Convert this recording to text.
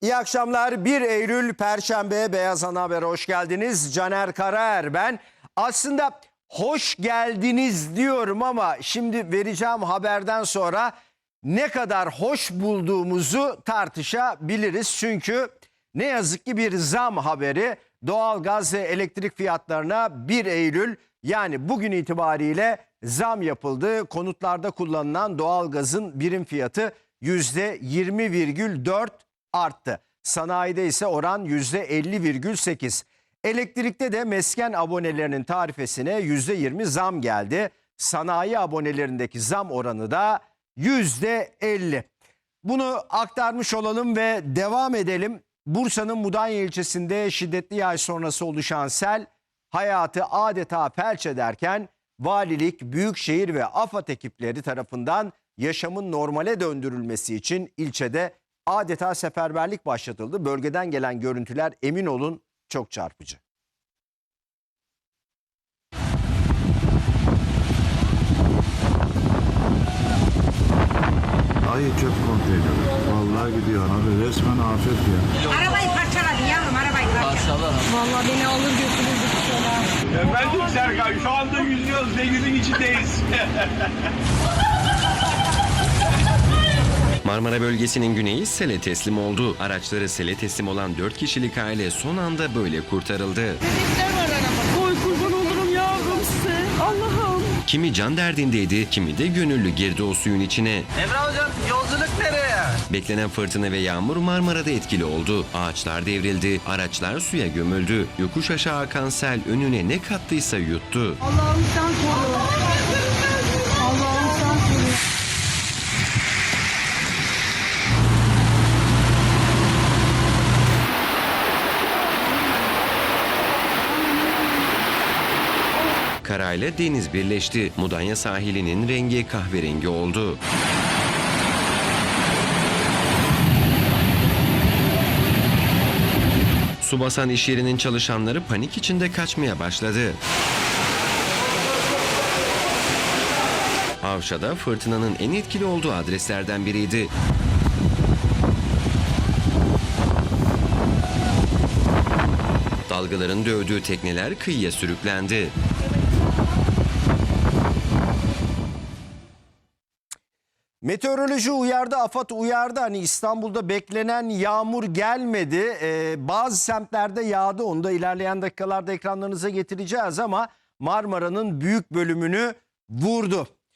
İyi akşamlar. 1 Eylül Perşembe Beyaz Ana Haber'e hoş geldiniz. Caner Karaer ben. Aslında hoş geldiniz diyorum ama şimdi vereceğim haberden sonra ne kadar hoş bulduğumuzu tartışabiliriz. Çünkü ne yazık ki bir zam haberi doğalgaz ve elektrik fiyatlarına 1 Eylül yani bugün itibariyle zam yapıldı. Konutlarda kullanılan doğalgazın birim fiyatı %20,4 arttı. Sanayide ise oran %50,8. Elektrikte de mesken abonelerinin tarifesine %20 zam geldi. Sanayi abonelerindeki zam oranı da %50. Bunu aktarmış olalım ve devam edelim. Bursa'nın Mudanya ilçesinde şiddetli yağış sonrası oluşan sel hayatı adeta felç ederken valilik, büyükşehir ve AFAD ekipleri tarafından yaşamın normale döndürülmesi için ilçede adeta seferberlik başlatıldı. Bölgeden gelen görüntüler emin olun çok çarpıcı. Ayı çöp konteyneri. Vallahi gidiyor abi resmen afet ya. Arabayı parçaladı yavrum arabayı parçaladı. Vallahi beni alır götürür. Efendim Serkan şu anda yüzüyoruz denizin içindeyiz. Marmara bölgesinin güneyi sele teslim oldu. Araçları sele teslim olan 4 kişilik aile son anda böyle kurtarıldı. Oy kurban olurum yavrum size. Allah'ım. Kimi can derdindeydi, kimi de gönüllü girdi o suyun içine. Emre hocam yolculuk nereye? Beklenen fırtına ve yağmur Marmara'da etkili oldu. Ağaçlar devrildi, araçlar suya gömüldü. Yokuş aşağı akan sel önüne ne kattıysa yuttu. Allah'ım sen koru. Karayla deniz birleşti. Mudanya sahilinin rengi kahverengi oldu. Su basan iş yerinin çalışanları panik içinde kaçmaya başladı. Avşa'da fırtınanın en etkili olduğu adreslerden biriydi. Dalgaların dövdüğü tekneler kıyıya sürüklendi. Meteoroloji uyardı, AFAD uyardı. Hani İstanbul'da beklenen yağmur gelmedi. Ee, bazı semtlerde yağdı. Onu da ilerleyen dakikalarda ekranlarınıza getireceğiz ama Marmara'nın büyük bölümünü vurdu.